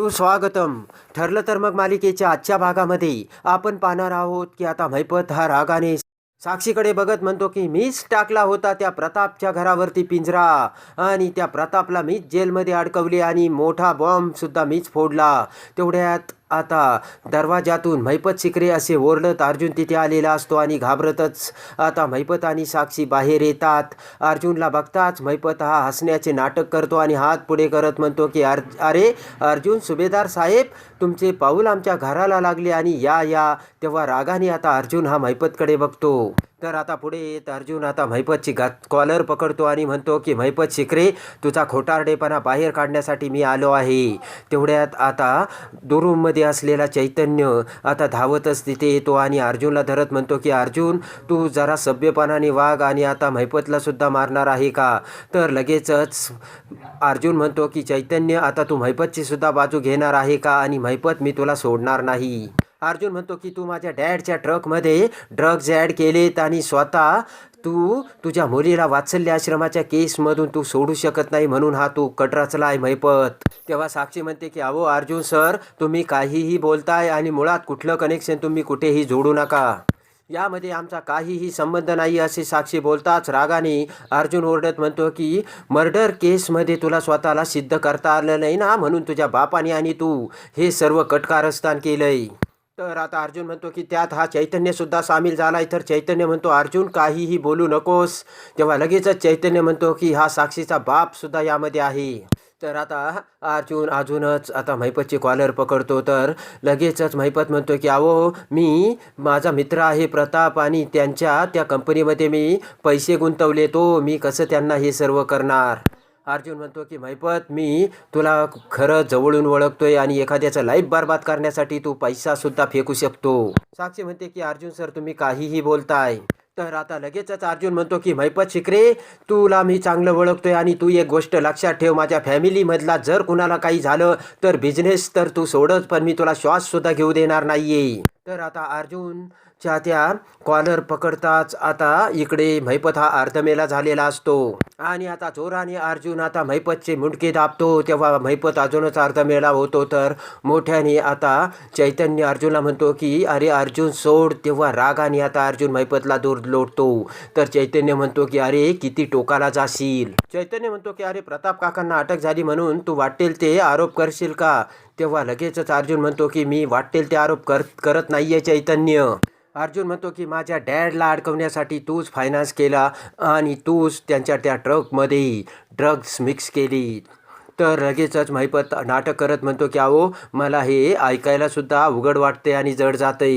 सुस्वागतम ठरलं तर मग मालिकेच्या आजच्या भागामध्ये आपण पाहणार आहोत की आता मैपत हा रागाने साक्षीकडे बघत म्हणतो की मीच टाकला होता त्या प्रतापच्या घरावरती पिंजरा. आणि त्या प्रतापला मीच जेलमध्ये अडकवले आणि मोठा बॉम्बसुद्धा मीच फोडला. तेवढ्यात आता दरवाजातून मैपत शिकरे असे ओरडत अर्जुन तिथे आलेला असतो आणि घाबरतच. आता मैपत आणि साक्षी बाहेर येतात. अर्जुनला बघताच मैपत हा हसण्याचे नाटक करतो आणि हात पुढे करत म्हणतो की अर अरे अर्जुन सुभेदार साहेब तुमचे पाऊल आमच्या घराला लागले आणि या या. तेव्हा रागाने आता अर्जुन हा मैपतकडे बघतो. तर आता पुढे येत अर्जुन आता मैपतची गात कॉलर पकडतो आणि म्हणतो की मैपत शिकरे तुझा खोटारडेपणा बाहेर काढण्यासाठी मी आलो आहे. तेवढ्यात आता दुरूममध्ये असलेला चैतन्य आता धावतच तिथे येतो आणि अर्जुनला धरत म्हणतो की अर्जुन तू जरा सभ्यपणाने वाघ आणि आता मैपतलासुद्धा मारणार आहे का? तर लगेचच अर्जुन म्हणतो की चैतन्य आता तू मैपतची सुद्धा बाजू घेणार आहे का? आणि मैपत मी तुला सोडणार नाही. अर्जुन म्हणतो की तू माझ्या डॅडच्या ट्रकमध्ये ड्रग्ज ॲड केलेत आणि स्वतः तू तुझ्या मुलीला वात्सल्य आश्रमाच्या केसमधून तू सोडू शकत नाही म्हणून हा तू कट रचला आहे मैपत. तेव्हा साक्षी म्हणते की अहो अर्जुन सर तुम्ही काहीही बोलताय आणि मुळात कुठलं कनेक्शन तुम्ही कुठेही जोडू नका. यामध्ये आमचा काहीही संबंध नाही असे साक्षी बोलताच रागाने अर्जुन ओरडत म्हणतो की मर्डर केसमध्ये तुला स्वतःला सिद्ध करता आलं नाही ना म्हणून तुझ्या बापाने आणि तू हे सर्व कटकारस्थान केलंय. तर आता अर्जुन म्हणतो की त्यात हा चैतन्यसुद्धा सामील झालाय. तर चैतन्य म्हणतो अर्जुन काहीही बोलू नकोस. तेव्हा लगेचच चैतन्य म्हणतो की हा साक्षीचा बापसुद्धा यामध्ये आहे. तर आता अर्जुन अजूनच आता महिपतची कॉलर पकडतो. तर लगेचच मैपत म्हणतो की अहो मी माझा मित्र आहे प्रताप आणि त्यांच्या त्या कंपनीमध्ये मी पैसे गुंतवले तो मी कसं त्यांना हे सर्व करणार? अर्जुन म्हणतो की मैपत मी तुला खरं जवळून ओळखतोय आणि एखाद्याचं लाईफ बर्बाद करण्यासाठी तू पैसासुद्धा फेकू शकतो. साक्षी म्हणते की अर्जुन सर तुम्ही काहीही बोलताय तर आता लगेचच अर्जुन म्हणतो की मैपत शिकरे तुला मी चांगलं ओळखतोय आणि तू एक गोष्ट लक्षात ठेव माझ्या फॅमिलीमधला जर कुणाला काही झालं तर बिझनेस तर तू सोडच पण मी तुला श्वाससुद्धा घेऊ देणार नाहीये. तर आता अर्जुन त्या कॉलर पकडताच आता इकडे मैपत हा अर्धमेला झालेला असतो. आणि आता जोराने अर्जुन आता मैपतचे मुंडके दाबतो. तेव्हा मैपत अजूनच अर्धमेला होतो. तर मोठ्याने आता चैतन्य अर्जुनला म्हणतो की अरे अर्जुन सोड. तेव्हा रागाने आता अर्जुन मैपतला दूर लोटतो. तर चैतन्य म्हणतो की अरे किती टोकाला जाशील. चैतन्य म्हणतो की अरे प्रताप काकांना अटक झाली म्हणून तू वाटेल ते आरोप करशील का? तेव्हा लगेचच अर्जुन म्हणतो की मी वाटेल ते आरोप कर करत नाहीये चैतन्य. अर्जुन म्हणतो की माझ्या डॅडला अडकवण्यासाठी तूच फायनान्स केला आणि तूच त्यांच्या त्या ट्रकमध्ये ड्रग्स मिक्स केली. तर लगेचच महिपत नाटक करत म्हणतो की अहो मला हे ऐकायला सुद्धा उघड वाटते आणि जड जाते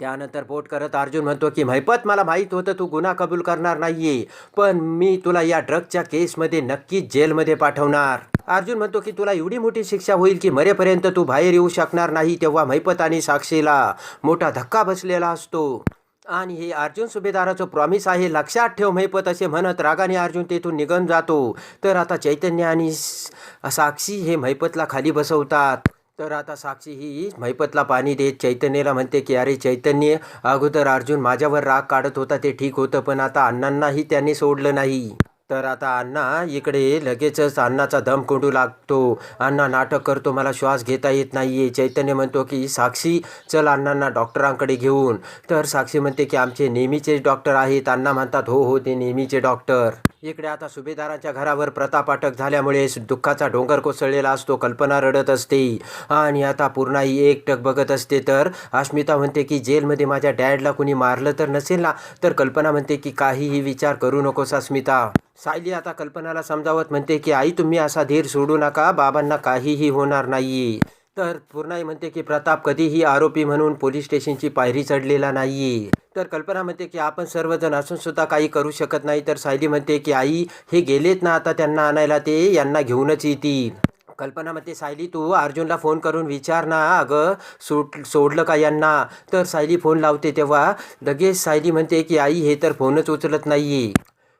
त्यानंतर पोट करत अर्जुन म्हणतो की महिपत मला माहीत होतं तू गुन्हा कबूल करणार नाही पण मी तुला या ड्रगच्या केसमध्ये नक्कीच जेलमध्ये पाठवणार. अर्जुन म्हणतो की तुला एवढी मोठी शिक्षा होईल की मरेपर्यंत तू बाहेर येऊ शकणार नाही तेव्हा मैपत आणि साक्षीला मोठा धक्का बसलेला असतो. आणि हे अर्जुन सुभेदाराचं प्रॉमिस आहे लक्षात ठेव मैपत असे म्हणत रागाने अर्जुन तेथून निघून जातो. तर आता चैतन्य आणि साक्षी हे मैपतला खाली बसवतात. तर आता साक्षी ही महिपतला पाणी देत चैतन्याला म्हणते की अरे चैतन्य अगोदर अर्जुन माझ्यावर राग काढत होता ते ठीक होतं पण आता अण्णांनाही त्यांनी सोडलं नाही. तर आता अण्णा इकडे लगेचच अण्णाचा दम कोंडू लागतो. अण्णा नाटक करतो मला श्वास घेता येत नाही आहे चैतन्य म्हणतो की साक्षी चल अण्णांना डॉक्टरांकडे घेऊन. तर साक्षी म्हणते की आमचे नेहमीचे डॉक्टर आहेत. अण्णा म्हणतात हो हो ते नेहमीचे डॉक्टर. इकडे आता सुभेदारांच्या घरावर प्रताप अटक झाल्यामुळे दुःखाचा डोंगर कोसळलेला असतो कल्पना रडत असते. आणि आता पूर्णाही एकटक बघत असते तर अस्मिता म्हणते की जेलमध्ये माझ्या डॅडला कुणी मारलं तर नसेल ना? तर कल्पना म्हणते की काहीही विचार करू नकोस अस्मिता. सायली आता कल्पनाला समजावत म्हणते की आई तुम्ही असा धीर सोडू नका. बाबांना काहीही होणार नाही तर पूर्णाई म्हणते की प्रताप कधीही आरोपी म्हणून पोलीस स्टेशनची पायरी चढलेला नाही तर कल्पना म्हणते की आपण सर्वजण असून सुद्धा काही करू शकत नाही. तर सायली म्हणते की आई हे गेलेत ना आता त्यांना आणायला? ते यांना घेऊनच येतील. कल्पना म्हणते सायली तू अर्जुनला फोन करून विचार ना. अगं सोड सोडलं का यांना? तर सायली फोन लावते तेव्हा लगेच सायली म्हणते की आई हे तर फोनच उचलत नाही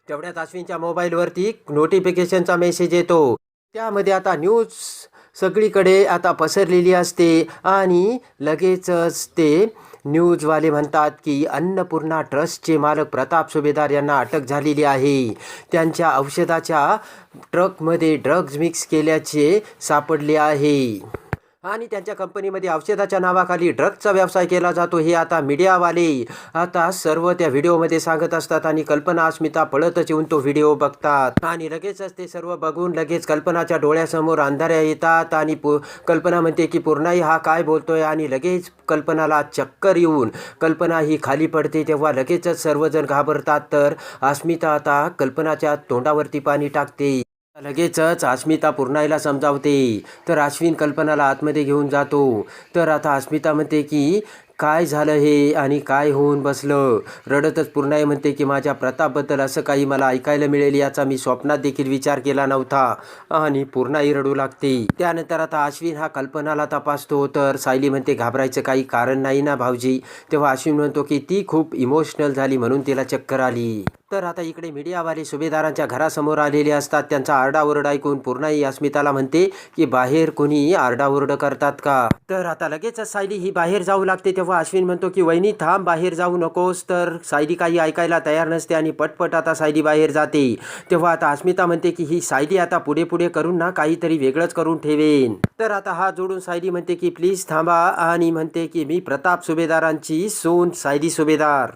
तेवढ्यात अश्विनच्या मोबाईलवरती नोटिफिकेशनचा मेसेज येतो. त्यामध्ये आता न्यूज सगळीकडे आता पसरलेली असते आणि लगेचच ते न्यूजवाले म्हणतात की अन्नपूर्णा ट्रस्टचे मालक प्रताप सुभेदार यांना अटक झालेली आहे. त्यांच्या औषधाच्या ट्रकमध्ये ड्रग्ज मिक्स केल्याचे सापडले आहे. आणि त्यांच्या कंपनीमध्ये औषधाच्या नावाखाली ड्रग्जचा व्यवसाय केला जातो हे आता मीडियावाले आता सर्व त्या व्हिडिओमध्ये सांगत असतात आणि कल्पना अस्मिता पळतच येऊन तो व्हिडिओ बघतात. आणि लगेचच ते सर्व बघून लगेच कल्पनाच्या डोळ्यासमोर अंधाऱ्या येतात आणि पु कल्पना म्हणते की पूर्णाई हा काय बोलतोय? आणि लगेच कल्पनाला चक्कर येऊन कल्पना ही खाली पडते तेव्हा लगेचच सर्वजण घाबरतात. तर अस्मिता आता कल्पनाच्या तोंडावरती पाणी टाकते. लगेचच अस्मिता पूर्णाईला समजावते. तर अश्विन कल्पनाला आतमध्ये घेऊन जातो. तर आता अस्मिता म्हणते की काय झालं हे आणि काय होऊन बसलं? रडतच पूर्णाई म्हणते की माझ्या प्रतापबद्दल असं काही मला ऐकायला मिळेल याचा मी स्वप्नात देखील विचार केला नव्हता. आणि पूर्णाई रडू लागते. त्यानंतर आता अश्विन हा कल्पनाला तपासतो. तर सायली म्हणते घाबरायचं काही कारण नाही ना भाऊजी. तेव्हा अश्विन म्हणतो की ती खूप इमोशनल झाली म्हणून तिला चक्कर आली. तर आता इकडे मीडियावाले सुभेदारांच्या घरासमोर आलेले असतात. त्यांचा आरडाओरड ऐकून पूर्णाई अस्मिताला म्हणते की बाहेर कोणी आरडाओरड करतात का? तर आता लगेचच सायली ही बाहेर जाऊ लागते. तेव्हा अश्विन म्हणतो की वहिनी थांब बाहेर जाऊ नकोस. तर सायली काही ऐकायला तयार नसते आणि पटपट आता सायली बाहेर जाते. तेव्हा आता अस्मिता म्हणते की ही सायली आता पुढे पुढे करून ना काहीतरी वेगळंच करून ठेवेन. तर आता हा जोडून सायली म्हणते की प्लीज थांबा. आणि म्हणते की मी प्रताप सुभेदारांची सून सायली सुभेदार.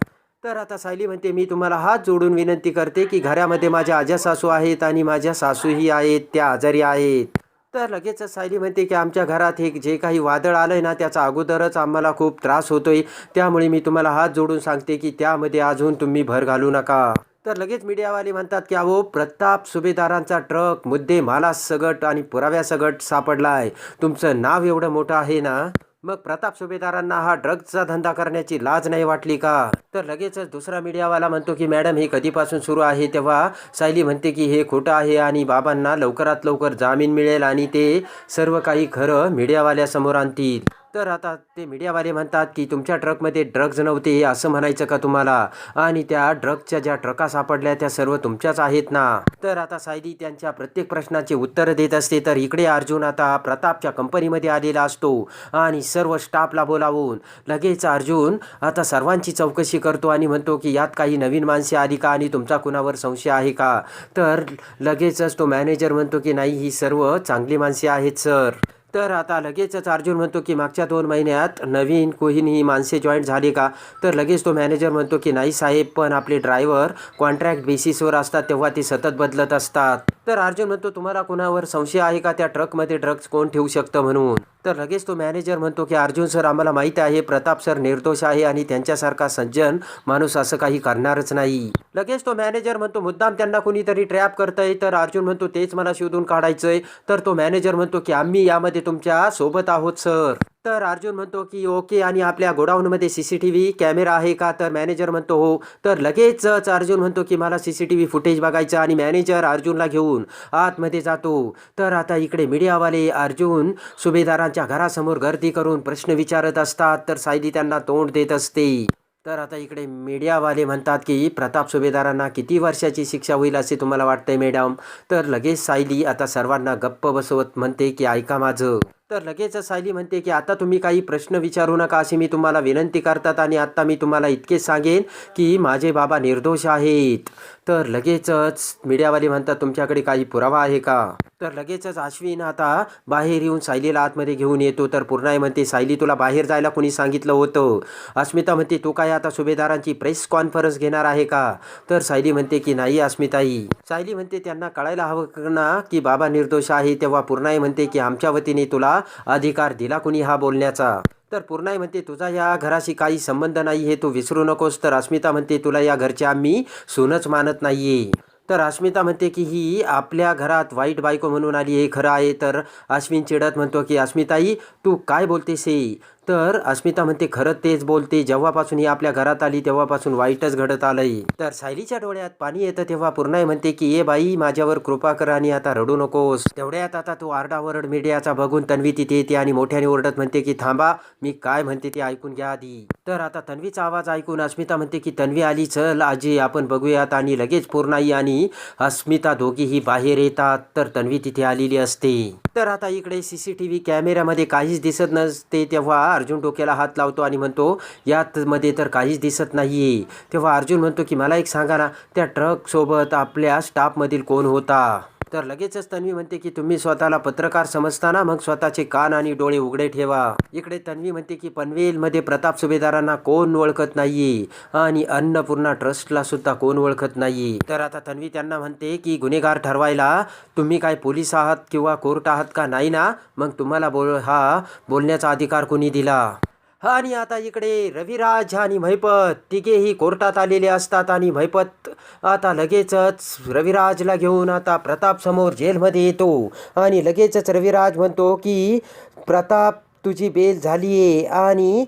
तर आता सायली म्हणते मी तुम्हाला हात जोडून विनंती करते की घरामध्ये माझ्या आजा सासू आहेत आणि माझ्या सासूही आहेत त्या आजारी आहेत. तर लगेच सायली म्हणते की आमच्या घरात हे जे काही वादळ आलंय ना त्याचा अगोदरच आम्हाला खूप त्रास होतोय. त्यामुळे मी तुम्हाला हात जोडून सांगते की त्यामध्ये अजून तुम्ही भर घालू नका. तर लगेच मीडियावाले म्हणतात की अहो प्रताप सुभेदारांचा ट्रक मुद्दे माला सगट आणि पुराव्यासगट सापडला आहे तुमचं नाव एवढं मोठं आहे ना मग प्रताप सुभेदारांना हा ड्रग्जचा धंदा करण्याची लाज नाही वाटली का? तर लगेचच दुसरा मीडियावाला म्हणतो की मॅडम हे कधीपासून सुरू आहे? तेव्हा सायली म्हणते की हे खोटं आहे आणि बाबांना लवकरात लवकर जामीन मिळेल आणि ते सर्व काही खरं मीडियावाल्यासमोर आणतील. तर आता ते मीडियावाले म्हणतात की तुमच्या ट्रकमध्ये ड्रग्ज नव्हते असं म्हणायचं का तुम्हाला? आणि त्या ड्रग्जच्या ज्या ट्रका सापडल्या त्या सर्व तुमच्याच आहेत ना? तर आता सायली त्यांच्या प्रत्येक प्रश्नाचे उत्तर देत असते. तर इकडे अर्जुन आता प्रतापच्या कंपनीमध्ये आलेला असतो आणि सर्व स्टाफला बोलावून लगेच अर्जुन आता सर्वांची चौकशी करतो आणि म्हणतो की यात काही नवीन माणसे आली का आणि तुमचा कुणावर संशय आहे का? तर लगेचच तो मॅनेजर म्हणतो की नाही ही सर्व चांगली माणसे आहेत सर. तर आता लगेचच अर्जुन म्हणतो की मागच्या दोन महिन्यात नवीन कोहिनी ही माणसे जॉईन झाली का? तर लगेच तो मॅनेजर म्हणतो की नाही साहेब पण आपले ड्रायव्हर कॉन्ट्रॅक्ट बेसिसवर असतात तेव्हा ते सतत बदलत असतात. तर अर्जुन म्हणतो तुम्हाला कुणावर संशय आहे का? त्या ट्रकमध्ये ड्रग्ज कोण ठेवू शकतं म्हणून? तर लगेच तो मॅनेजर म्हणतो की अर्जुन सर आम्हाला माहीत आहे प्रताप सर निर्दोष आहे आणि त्यांच्यासारखा सज्जन माणूस असं काही करणारच नाही. लगेच तो मॅनेजर म्हणतो मुद्दाम त्यांना कुणीतरी ट्रॅप करतंय. तर अर्जुन म्हणतो तेच मला शोधून काढायचंय. तर तो मॅनेजर म्हणतो की आम्ही यामध्ये तुमच्यासोबत आहोत सर. तर अर्जुन म्हणतो की ओके आणि आपल्या गोडाऊनमध्ये C C T V camera आहे का? तर मॅनेजर म्हणतो हो. तर लगेचच अर्जुन म्हणतो की मला C C T V footage बघायचं आणि मॅनेजर अर्जुनला घेऊन आतमध्ये जातो. तर आता इकडे मीडियावाले अर्जुन सुभेदारांच्या घरासमोर गर्दी करून प्रश्न विचारत असतात तर सायली त्यांना तोंड देत असते. तर आता इकडे मीडियावाले म्हणतात की प्रताप सुभेदारांना किती वर्षाची शिक्षा होईल असे तुम्हाला वाटतंय मॅडम तर लगेच सायली आता सर्वांना गप्प बसवत म्हणते की ऐका माझं. तर लगेचच सायली म्हणते की आता तुम्ही काही प्रश्न विचारू नका अशी मी तुम्हाला विनंती करतात आणि आत्ता मी तुम्हाला इतके सांगेन की माझे बाबा निर्दोष आहेत. तर लगेचच मीडियावाले म्हणतात तुमच्याकडे काही पुरावा आहे का? तर लगेचच अश्विन आता बाहेर येऊन सायलीला आतमध्ये घेऊन येतो. तर पूर्णाई म्हणते सायली तुला बाहेर जायला कुणी सांगितलं होतं? अस्मिता म्हणते तू काय आता सुभेदारांची प्रेस कॉन्फरन्स घेणार आहे का? तर सायली म्हणते की नाही अस्मिताई. सायली म्हणते त्यांना कळायला हवं ना की बाबा निर्दोष आहे. तेव्हा पूर्णाई म्हणते की आमच्या वतीने तुला अधिकार दिला कुणी हा बोलण्याचा? तर पूर्णाई म्हणते तुझा या घराशी काही संबंध नाही हे तू विसरू नकोस. तर अस्मिता म्हणते तुला या घरच्या आम्ही सूनच मानत नाहीये. तर अस्मिता म्हणते की ही आपल्या घरात वाईट बायको म्हणून आली हे खरं आहे. तर अश्विन चिडत म्हणतो की अस्मिताई तू काय बोलतेस हे? तर अस्मिता म्हणते खरं तेच बोलते. जेव्हापासून ही आपल्या घरात आली तेव्हापासून वाईटच घडत आलंय. तर सायलीच्या डोळ्यात पाणी येतं तेव्हा पूर्णाई म्हणते की ये बाई माझ्यावर कृपा कर आणि आता रडू नकोस. तेवढ्यात आता तो आरडाओरड मीडियाचा बघून तन्वी तिथे येते आणि मोठ्याने ओरडत म्हणते की थांबा मी काय म्हणते ते ऐकून घ्या आधी. तर आता तन्वीचा आवाज ऐकून अस्मिता म्हणते की तन्वी आली चल आजी आपण बघूयात. आणि लगेच पूर्णाई आणि अस्मिता दोघीही बाहेर येतात. तर तन्वी तिथे आलेली असते. तर आता इकडे सीसीटीव्ही कॅमेऱ्यामध्ये काहीच दिसत नसते तेव्हा अर्जुन डोक्याला हात लावतो आणि म्हणतो यात मध्ये तर काहीच दिसत नाही तेव्हा अर्जुन म्हणतो की मला एक सांगा ना त्या ट्रक सोबत आपल्या स्टाफमधील कोण होता? तर लगेचच तन्वी म्हणते की तुम्ही स्वतःला पत्रकार समजताना मग स्वतःचे कान आणि डोळे उघडे ठेवा. इकडे तन्वी म्हणते की पनवेलमध्ये प्रताप सुभेदारांना कोण ओळखत नाही आणि अन्नपूर्णा ट्रस्टला सुद्धा कोण ओळखत नाही तर आता तन्वी त्यांना म्हणते की गुन्हेगार ठरवायला तुम्ही काय पोलीस आहात किंवा कोर्ट आहात का? नाही ना? मग तुम्हाला बोल हा बोलण्याचा अधिकार कोणी दिला? आणि आता इकडे रविराज आणि महिपत तिघेही कोर्टात आलेले असतात आणि महिपत आता लगेचच रविराजला घेऊन आता प्रताप समोर जेलमध्ये येतो. आणि लगेचच रविराज म्हणतो की प्रताप तुझी बेल झाली आहे आणि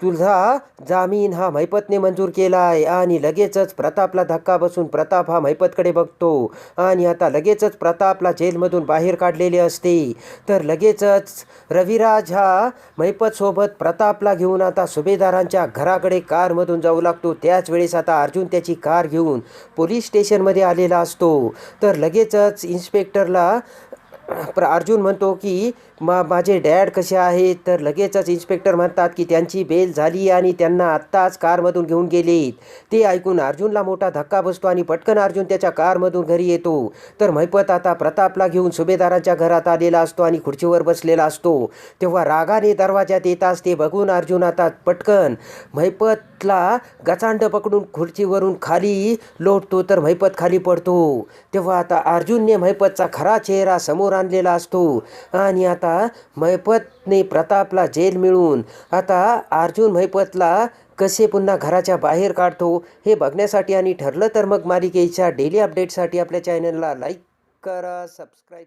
तुझा जामीन हा मैपतने मंजूर केला आहे आणि लगेचच प्रतापला धक्का बसून प्रताप हा मैपतकडे बघतो. आणि आता लगेचच प्रतापला जेलमधून बाहेर काढलेले असते. तर लगेचच रविराज हा मैपतसोबत प्रतापला घेऊन आता सुभेदारांच्या घराकडे कारमधून जाऊ लागतो. त्याच वेळेस आता अर्जुन त्याची कार घेऊन पोलीस स्टेशनमध्ये आलेला असतो. तर लगेचच इन्स्पेक्टरला प्र अर्जुन म्हणतो की मा माझे डॅड कसे आहेत? तर लगेचच इन्स्पेक्टर म्हणतात की त्यांची बेल झाली आणि त्यांना आत्ताच कारमधून घेऊन गेलेत ते ऐकून अर्जुनला मोठा धक्का बसतो आणि पटकन अर्जुन त्याच्या कारमधून घरी येतो. तर महिपत आता प्रतापला घेऊन सुभेदाराच्या घरात आलेला असतो आणि खुर्चीवर बसलेला असतो. तेव्हा रागाने दरवाजात येताच ते बघून अर्जुन आता पटकन महिपतला गचांड पकडून खुर्चीवरून खाली लोटतो. तर महिपत खाली पडतो. तेव्हा आता अर्जुनने महिपतचा खरा चेहरा समोर आणलेला असतो. आणि आता मैपतने प्रतापला जेल मिळून आता अर्जुन मैपतला कसे पुन्हा घराच्या बाहेर काढतो हे बघण्यासाठी आणि ठरलं तर मग मालिकेच्या डेली अपडेटसाठी आपल्या चॅनलला लाईक करा सबस्क्राईब